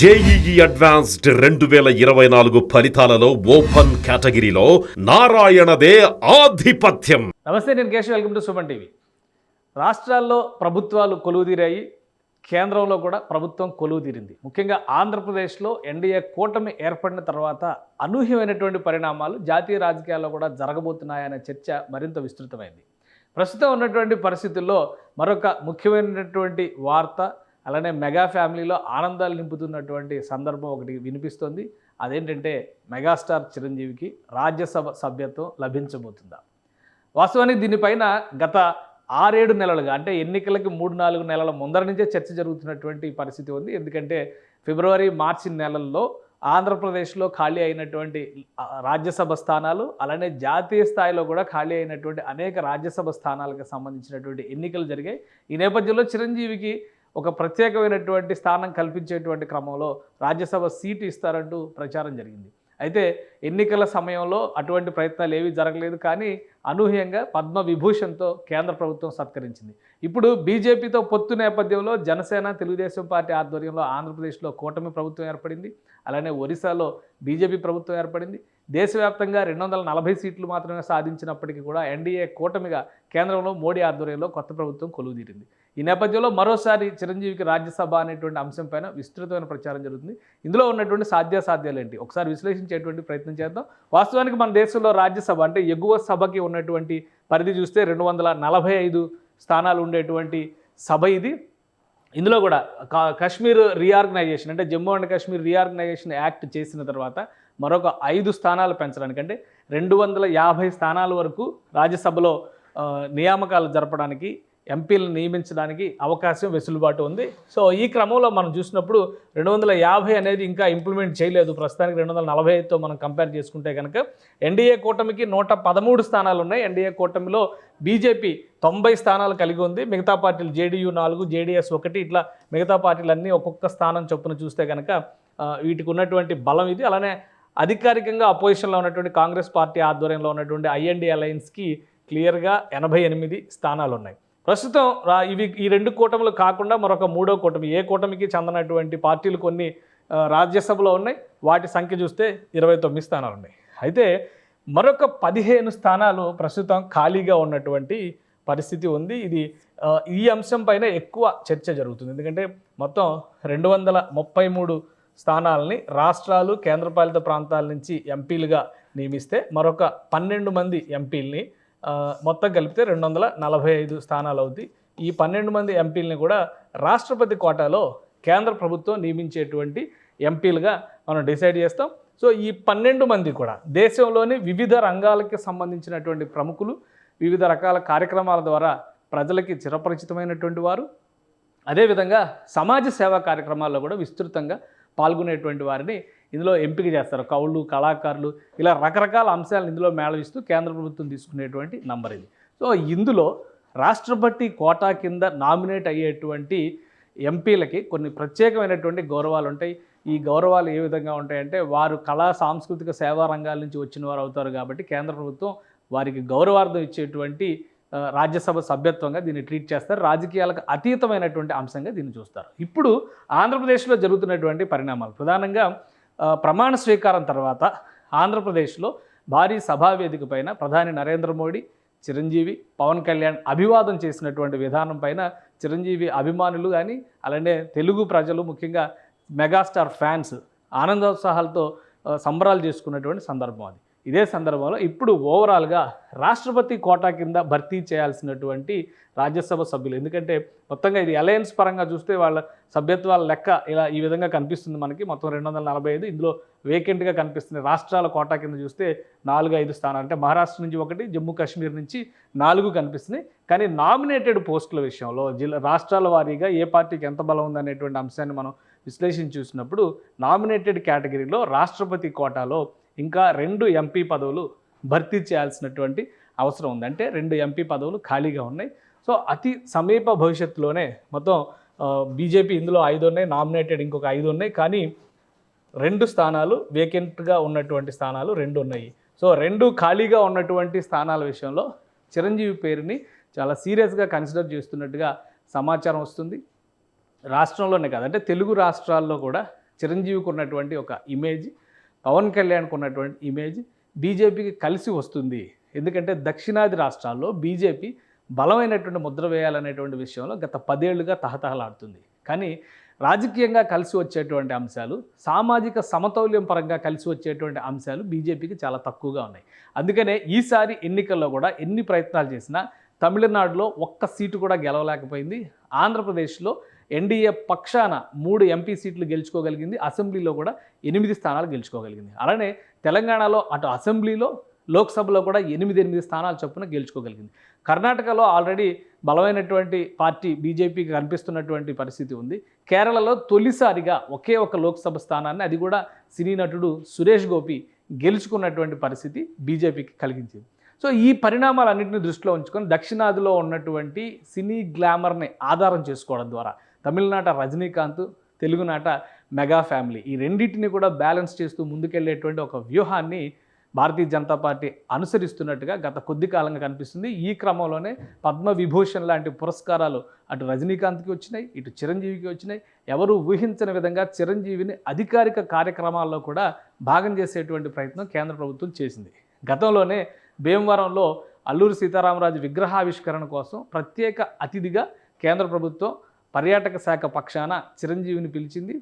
JEE advanced రెండు వేల ఇరవై నాలుగు ఫలితాలలో ఓపెన్ కేటగిరీలో నారాయణదే ఆధిపత్యం. నమస్తే నేను Keshav. Welcome to Suman TV. రాష్ట్రాల్లో ప్రభుత్వాలు కొలువుదీరాయి కేంద్రంలో కూడా ప్రభుత్వం కొలువుదీరింది. ముఖ్యంగా ఆంధ్రప్రదేశ్లో ఎన్డీఏ కూటమి ఏర్పడిన తర్వాత అనూహ్యమైనటువంటి పరిణామాలు జాతీయ రాజకీయాల్లో కూడా జరగబోతున్నాయనే చర్చ మరింత విస్తృతమైంది. ప్రస్తుతం ఉన్నటువంటి పరిస్థితుల్లో మరొక ముఖ్యమైనటువంటి వార్త అలానే మెగా ఫ్యామిలీలో ఆనందాలు నింపుతున్నటువంటి సందర్భం ఒకటి వినిపిస్తోంది. అదేంటంటే మెగాస్టార్ చిరంజీవికి రాజ్యసభ సభ్యత్వం లభించబోతుందా? వాస్తవానికి దీనిపైన గత ఆరేడు నెలలుగా అంటే ఎన్నికలకి మూడు నాలుగు నెలల ముందర నుంచే చర్చ జరుగుతున్నటువంటి పరిస్థితి ఉంది. ఎందుకంటే ఫిబ్రవరి మార్చి నెలల్లో ఆంధ్రప్రదేశ్లో ఖాళీ అయినటువంటి రాజ్యసభ స్థానాలు అలానే జాతీయ స్థాయిలో కూడా ఖాళీ అయినటువంటి అనేక రాజ్యసభ స్థానాలకు సంబంధించినటువంటి ఎన్నికలు జరిగాయి. ఈ నేపథ్యంలో చిరంజీవికి ఒక ప్రత్యేకమైనటువంటి స్థానం కల్పించేటువంటి క్రమంలో రాజ్యసభ సీటు ఇస్తారంటూ ప్రచారం జరిగింది. అయితే ఎన్నికల సమయంలో అటువంటి ప్రయత్నాలు ఏవీ జరగలేదు కానీ అనూహ్యంగా పద్మ విభూషణ్తో కేంద్ర ప్రభుత్వం సత్కరించింది. ఇప్పుడు బీజేపీతో పొత్తు నేపథ్యంలో జనసేన తెలుగుదేశం పార్టీ ఆధ్వర్యంలో ఆంధ్రప్రదేశ్లో కూటమి ప్రభుత్వం ఏర్పడింది. అలానే ఒరిస్సాలో బీజేపీ ప్రభుత్వం ఏర్పడింది. దేశవ్యాప్తంగా రెండు వందల నలభై సీట్లు మాత్రమే సాధించినప్పటికీ కూడా ఎన్డీఏ కూటమిగా కేంద్రంలో మోడీ ఆధ్వర్యంలో కొత్త ప్రభుత్వం కొలువుదీరింది. ఈ నేపథ్యంలో మరోసారి చిరంజీవికి రాజ్యసభ అనేటువంటి అంశంపైన విస్తృతమైన ప్రచారం జరుగుతుంది. ఇందులో ఉన్నటువంటి సాధ్యాసాధ్యాలు ఏంటి ఒకసారి విశ్లేషించేటువంటి ప్రయత్నం చేద్దాం. వాస్తవానికి మన దేశంలో రాజ్యసభ అంటే ఎగువ సభకి ఉన్నటువంటి పరిధి చూస్తే రెండు వందల నలభై ఐదు స్థానాలు ఉండేటువంటి సభ ఇది. ఇందులో కూడా కా- కాశ్మీర్ రీఆర్గనైజేషన్ అంటే Jammu and Kashmir reorganization act చేసిన తర్వాత మరొక ఐదు స్థానాలు పెంచడానికి అంటే రెండు వందల యాభై స్థానాల వరకు రాజ్యసభలో నియామకాలు జరపడానికి ఎంపీలను నియమించడానికి అవకాశం వెసులుబాటు ఉంది. సో ఈ క్రమంలో మనం చూసినప్పుడు రెండు వందల యాభై అనేది ఇంకా ఇంప్లిమెంట్ చేయలేదు. ప్రస్తుతానికి రెండు వందల నలభై ఐదుతో మనం కంపేర్ చేసుకుంటే కనుక ఎన్డీఏ కూటమికి నూట పదమూడు స్థానాలు ఉన్నాయి. ఎన్డీఏ కూటమిలో బీజేపీ తొంభై స్థానాలు కలిగి ఉంది. మిగతా పార్టీలు జేడీయూ నాలుగు జేడీఎస్ ఒకటి ఇట్లా మిగతా పార్టీలన్నీ ఒక్కొక్క స్థానం చొప్పున చూస్తే కనుక వీటికి ఉన్నటువంటి బలం ఇది. అలానే అధికారికంగా అపోజిషన్లో ఉన్నటువంటి కాంగ్రెస్ పార్టీ ఆధ్వర్యంలో ఉన్నటువంటి ఐఎన్డి అలయన్స్కి క్లియర్గా ఎనభై ఎనిమిది స్థానాలు ఉన్నాయి ప్రస్తుతం రా- ఇవి ఈ రెండు కూటములు కాకుండా మరొక మూడో కూటమి. ఏ కూటమికి చెందనటువంటి పార్టీలు కొన్ని రాజ్యసభలో ఉన్నాయి. వాటి సంఖ్య చూస్తే ఇరవై తొమ్మిది స్థానాలు ఉన్నాయి. అయితే మరొక పదిహేను స్థానాలు ప్రస్తుతం ఖాళీగా ఉన్నటువంటి పరిస్థితి ఉంది. ఇది ఈ అంశం పైన ఎక్కువ చర్చ జరుగుతుంది. ఎందుకంటే మొత్తం రెండు వందల ముప్పై మూడు స్థానాలని రాష్ట్రాలు కేంద్రపాలిత ప్రాంతాల నుంచి ఎంపీలుగా నియమిస్తే మరొక పన్నెండు మంది ఎంపీలని మొత్తం కలిపితే రెండు వందల నలభై ఐదు స్థానాలు అవుతాయి ఈ పన్నెండు మంది ఎంపీలని కూడా రాష్ట్రపతి కోటాలో కేంద్ర ప్రభుత్వం నియమించేటువంటి ఎంపీలుగా మనం డిసైడ్ చేస్తాం. సో ఈ పన్నెండు మంది కూడా దేశంలోని వివిధ రంగాలకి సంబంధించినటువంటి ప్రముఖులు వివిధ రకాల కార్యక్రమాల ద్వారా ప్రజలకి చిరపరిచితమైనటువంటి వారు. అదేవిధంగా సమాజ సేవా కార్యక్రమాల్లో కూడా విస్తృతంగా పాల్గొనేటువంటి వారిని ఇందులో ఎంపిక చేస్తారు. కవులు కళాకారులు ఇలా రకరకాల అంశాలను ఇందులో మేళవిస్తూ కేంద్ర ప్రభుత్వం తీసుకునేటువంటి నంబర్ ఇది. సో ఇందులో రాష్ట్రపతి కోటా కింద నామినేట్ అయ్యేటువంటి ఎంపీలకి కొన్ని ప్రత్యేకమైనటువంటి గౌరవాలు ఉంటాయి. ఈ గౌరవాలు ఏ విధంగా ఉంటాయంటే వారు కళా సాంస్కృతిక సేవా రంగాల నుంచి వచ్చిన వారు అవుతారు కాబట్టి కేంద్ర ప్రభుత్వం వారికి గౌరవార్థం ఇచ్చేటువంటి రాజ్యసభ సభ్యత్వంగా దీన్ని ట్రీట్ చేస్తారు. రాజకీయాలకు అతీతమైనటువంటి అంశంగా దీన్ని చూస్తారు. ఇప్పుడు ఆంధ్రప్రదేశ్లో జరుగుతున్నటువంటి పరిణామాలు. ప్రధానంగా ప్రమాణ స్వీకారం తర్వాత ఆంధ్రప్రదేశ్లో భారీ సభా వేదిక పైన ప్రధాని నరేంద్ర మోడీ చిరంజీవి పవన్ కళ్యాణ్ అభివాదం చేసినటువంటి విధానం పైన చిరంజీవి అభిమానులు కానీ అలానే తెలుగు ప్రజలు ముఖ్యంగా మెగాస్టార్ ఫ్యాన్స్ ఆనందోత్సాహాలతో సంబరాలు చేసుకున్నటువంటి సందర్భం అది. ఇదే సందర్భంలో ఇప్పుడు ఓవరాల్గా రాష్ట్రపతి కోటా కింద భర్తీ చేయాల్సినటువంటి రాజ్యసభ సభ్యులు. ఎందుకంటే మొత్తంగా ఇది అలయన్స్ పరంగా చూస్తే వాళ్ళ సభ్యత్వాల లెక్క ఇలా ఈ విధంగా కనిపిస్తుంది మనకి. మొత్తం రెండు వందల నలభై ఐదు ఇందులో వేకెంట్గా కనిపిస్తుంది రాష్ట్రాల కోటా కింద చూస్తే నాలుగు ఐదు స్థానాలు. అంటే మహారాష్ట్ర నుంచి ఒకటి జమ్మూ కాశ్మీర్ నుంచి నాలుగు కనిపిస్తున్నాయి. కానీ నామినేటెడ్ పోస్టుల విషయంలో జిల్లా రాష్ట్రాల వారీగా ఏ పార్టీకి ఎంత బలం ఉందనేటువంటి అంశాన్ని మనం విశ్లేషించి చూసినప్పుడు నామినేటెడ్ కేటగిరీలో రాష్ట్రపతి కోటాలో ఇంకా రెండు ఎంపీ పదవులు భర్తీ చేయాల్సినటువంటి అవసరం ఉంది. అంటే రెండు ఎంపీ పదవులు ఖాళీగా ఉన్నాయి. సో అతి సమీప భవిష్యత్తులోనే మొత్తం బీజేపీ ఇందులో ఐదు ఉన్నాయి నామినేటెడ్ ఇంకొక ఐదు ఉన్నాయి. కానీ రెండు స్థానాలు వేకెంట్గా ఉన్నటువంటి స్థానాలు రెండు ఉన్నాయి. సో రెండు ఖాళీగా ఉన్నటువంటి స్థానాల విషయంలో చిరంజీవి పేరుని చాలా సీరియస్గా కన్సిడర్ చేస్తున్నట్టుగా సమాచారం వస్తుంది. రాష్ట్రంలోనే కాదు అంటే తెలుగు రాష్ట్రాల్లో కూడా చిరంజీవికి ఉన్నటువంటి ఒక ఇమేజ్ పవన్ కళ్యాణ్కి ఉన్నటువంటి ఇమేజ్ బీజేపీకి కలిసి వస్తుంది. ఎందుకంటే దక్షిణాది రాష్ట్రాల్లో బీజేపీ బలమైనటువంటి ముద్ర వేయాలనేటువంటి విషయంలో గత పదేళ్ళుగా తహతహలాడుతుంది. కానీ రాజకీయంగా కలిసి వచ్చేటువంటి అంశాలు సామాజిక సమతౌల్యం పరంగా కలిసి వచ్చేటువంటి అంశాలు బీజేపీకి చాలా తక్కువగా ఉన్నాయి. అందుకనే ఈసారి ఎన్నికల్లో కూడా ఎన్ని ప్రయత్నాలు చేసినా తమిళనాడులో ఒక్క సీటు కూడా గెలవలేకపోయింది. ఆంధ్రప్రదేశ్లో ఎన్డీఏ పక్షాన మూడు ఎంపీ సీట్లు గెలుచుకోగలిగింది. అసెంబ్లీలో కూడా ఎనిమిది స్థానాలు గెలుచుకోగలిగింది. అలానే తెలంగాణలో అటు అసెంబ్లీలో లోక్సభలో కూడా ఎనిమిది ఎనిమిది స్థానాలు చొప్పున గెలుచుకోగలిగింది. కర్ణాటకలో ఆల్రెడీ బలమైనటువంటి పార్టీ బీజేపీకి కనిపిస్తున్నటువంటి పరిస్థితి ఉంది. కేరళలో తొలిసారిగా ఒకే ఒక లోక్సభ స్థానాన్ని అది కూడా సినీ నటుడు సురేష్ గోపి గెలుచుకున్నటువంటి పరిస్థితి బీజేపీకి కలిగించింది. సో ఈ పరిణామాలన్నింటినీ దృష్టిలో ఉంచుకొని దక్షిణాదిలో ఉన్నటువంటి సినీ గ్లామర్ని ఆధారం చేసుకోవడం ద్వారా తమిళనాట రజనీకాంత్ తెలుగునాట మెగా ఫ్యామిలీ ఈ రెండింటిని కూడా బ్యాలెన్స్ చేస్తూ ముందుకెళ్ళేటువంటి ఒక వ్యూహాన్ని భారతీయ జనతా పార్టీ అనుసరిస్తున్నట్టుగా గత కొద్ది కాలంగా కనిపిస్తుంది. ఈ క్రమంలోనే పద్మ విభూషణ్ లాంటి పురస్కారాలు అటు రజనీకాంత్కి వచ్చినాయి ఇటు చిరంజీవికి వచ్చినాయి. ఎవరు ఊహించని విధంగా చిరంజీవిని అధికారిక కార్యక్రమాల్లో కూడా భాగం చేసేటువంటి ప్రయత్నం కేంద్ర ప్రభుత్వం చేసింది. గతంలోనే భీమవరంలో అల్లూరి సీతారామరాజు విగ్రహావిష్కరణ కోసం ప్రత్యేక అతిథిగా కేంద్ర ప్రభుత్వం పర్యాటక శాఖ పక్షాన చిరంజీవిని పిలిచింది.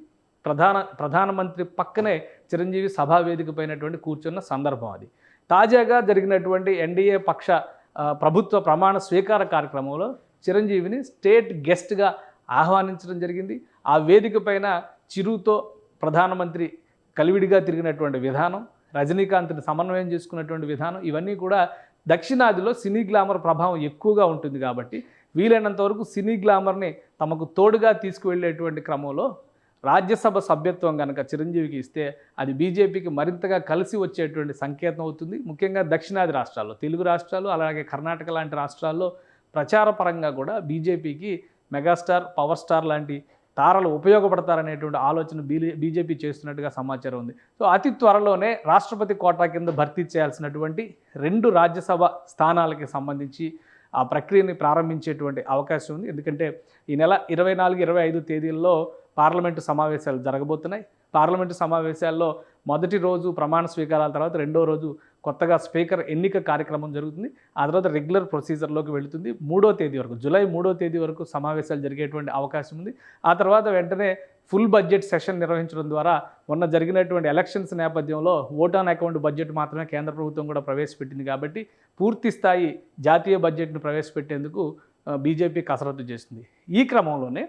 ప్రధాన ప్రధానమంత్రి పక్కనే చిరంజీవి సభా పైనటువంటి కూర్చున్న సందర్భం అది. తాజాగా జరిగినటువంటి ఎన్డీఏ పక్ష ప్రభుత్వ ప్రమాణ స్వీకార కార్యక్రమంలో చిరంజీవిని స్టేట్ గెస్ట్గా ఆహ్వానించడం జరిగింది. ఆ వేదిక పైన చిరుతో ప్రధానమంత్రి కలివిడిగా తిరిగినటువంటి విధానం రజనీకాంత్ని సమన్వయం చేసుకున్నటువంటి విధానం ఇవన్నీ కూడా దక్షిణాదిలో సినీ గ్లామర్ ప్రభావం ఎక్కువగా ఉంటుంది కాబట్టి వీలైనంత వరకు సినీ గ్లామర్ని తమకు తోడుగా తీసుకువెళ్ళేటువంటి క్రమంలో రాజ్యసభ సభ్యత్వం కనుక చిరంజీవికి ఇస్తే అది బీజేపీకి మరింతగా కలిసి వచ్చేటువంటి సంకేతం అవుతుంది. ముఖ్యంగా దక్షిణాది రాష్ట్రాల్లో తెలుగు రాష్ట్రాలు అలాగే కర్ణాటక లాంటి రాష్ట్రాల్లో ప్రచారపరంగా కూడా బీజేపీకి మెగాస్టార్ పవర్ స్టార్ లాంటి తారలు ఉపయోగపడతారనేటువంటి ఆలోచన బీ బీజేపీ చేస్తున్నట్టుగా సమాచారం ఉంది. సో అతి త్వరలోనే రాష్ట్రపతి కోటా కింద భర్తీ చేయాల్సినటువంటి రెండు రాజ్యసభ స్థానాలకి సంబంధించి ఆ ప్రక్రియని ప్రారంభించేటువంటి అవకాశం ఉంది. ఎందుకంటే ఈ నెల ఇరవై నాలుగు ఇరవై ఐదు తేదీల్లో పార్లమెంటు సమావేశాలు జరగబోతున్నాయి. పార్లమెంటు సమావేశాల్లో మొదటి రోజు ప్రమాణ స్వీకారాల తర్వాత రెండో రోజు కొత్తగా స్పీకర్ ఎన్నిక కార్యక్రమం జరుగుతుంది. ఆ తర్వాత రెగ్యులర్ ప్రొసీజర్లోకి వెళుతుంది. మూడో తేదీ వరకు జూలై మూడో తేదీ వరకు సమావేశాలు జరిగేటువంటి అవకాశం ఉంది. ఆ తర్వాత వెంటనే ఫుల్ బడ్జెట్ సెషన్ నిర్వహించడం ద్వారా మొన్న జరిగినటువంటి ఎలక్షన్స్ నేపథ్యంలో ఓట్ ఆన్ అకౌంట్ బడ్జెట్ మాత్రమే కేంద్ర ప్రభుత్వం కూడా ప్రవేశపెట్టింది కాబట్టి పూర్తి స్థాయి జాతీయ బడ్జెట్ను ప్రవేశపెట్టేందుకు బీజేపీ కసరత్తు చేస్తుంది. ఈ క్రమంలోనే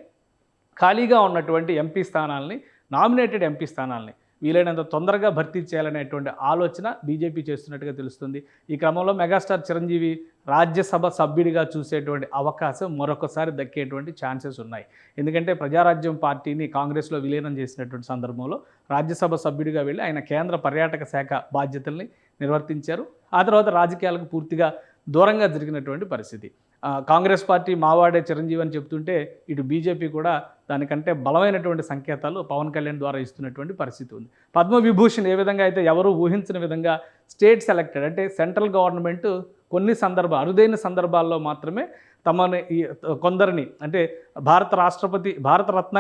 ఖాళీగా ఉన్నటువంటి ఎంపీ స్థానాలని నామినేటెడ్ ఎంపీ స్థానాలని వీలైనంత తొందరగా భర్తీ చేయాలనేటువంటి ఆలోచన బీజేపీ చేస్తున్నట్టుగా తెలుస్తుంది. ఈ క్రమంలో మెగాస్టార్ చిరంజీవి రాజ్యసభ సభ్యుడిగా చూసేటువంటి అవకాశం మరొకసారి దక్కేటువంటి ఛాన్సెస్ ఉన్నాయి. ఎందుకంటే ప్రజారాజ్యం పార్టీని కాంగ్రెస్లో విలీనం చేసినటువంటి సందర్భంలో రాజ్యసభ సభ్యుడిగా వెళ్ళి ఆయన కేంద్ర పర్యాటక శాఖ బాధ్యతల్ని నిర్వర్తించారు. ఆ తర్వాత రాజకీయాలకు పూర్తిగా దూరంగా జరిగినటువంటి పరిస్థితి. కాంగ్రెస్ పార్టీ మావాడే చిరంజీవి అని చెప్తుంటే ఇటు బీజేపీ కూడా దానికంటే బలమైనటువంటి సంకేతాలు పవన్ కళ్యాణ్ ద్వారా ఇస్తున్నటువంటి పరిస్థితి ఉంది. పద్మవిభూషణ్ ఏ విధంగా అయితే ఎవరు ఊహించిన విధంగా స్టేట్ సెలెక్టెడ్ అంటే సెంట్రల్ గవర్నమెంట్ కొన్ని సందర్భ అరుదైన సందర్భాల్లో మాత్రమే తమని కొందరిని అంటే భారత రాష్ట్రపతి భారతరత్న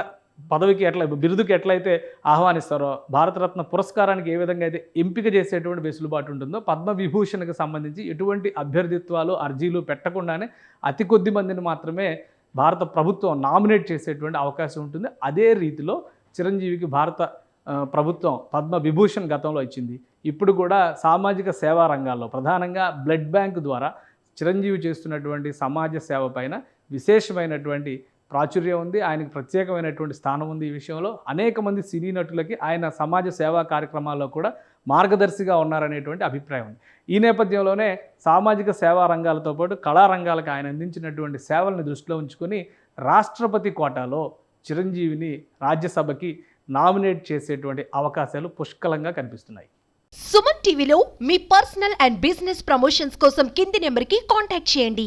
పదవికి ఎట్లా బిరుదుకి ఎట్లయితే ఆహ్వానిస్తారో భారతరత్న పురస్కారానికి ఏ విధంగా అయితే ఎంపిక చేసేటువంటి వెసులుబాటు ఉంటుందో పద్మవిభూషణకు సంబంధించి ఎటువంటి అభ్యర్థిత్వాలు అర్జీలు పెట్టకుండానే అతి కొద్ది మందిని మాత్రమే భారత ప్రభుత్వం నామినేట్ చేసేటువంటి అవకాశం ఉంటుంది. అదే రీతిలో చిరంజీవికి భారత ప్రభుత్వం పద్మ విభూషణ్ గతంలో ఇచ్చింది. ఇప్పుడు కూడా సామాజిక సేవా రంగాల్లో ప్రధానంగా బ్లడ్ బ్యాంక్ ద్వారా చిరంజీవి చేస్తున్నటువంటి సమాజ సేవ పైన విశేషమైనటువంటి ప్రాచుర్యం ఉంది ఆయనకు ప్రత్యేకమైనటువంటి స్థానం ఉంది ఈ విషయంలో. అనేక మంది సినీ నటులకి ఆయన సమాజ సేవా కార్యక్రమాల్లో కూడా మార్గదర్శిగా ఉన్నారనేటువంటి అభిప్రాయం ఉంది. ఈ నేపథ్యంలోనే సామాజిక సేవా రంగాలతో పాటు కళారంగాలకు ఆయన అందించినటువంటి సేవలను దృష్టిలో ఉంచుకొని రాష్ట్రపతి కోటాలో చిరంజీవిని రాజ్యసభకి నామినేట్ చేసేటువంటి అవకాశాలు పుష్కలంగా కనిపిస్తున్నాయి. సుమన్ టీవీలో మీ పర్సనల్ అండ్ బిజినెస్ ప్రమోషన్స్ కోసం కింది నెంబర్కి కాంటాక్ట్ చేయండి.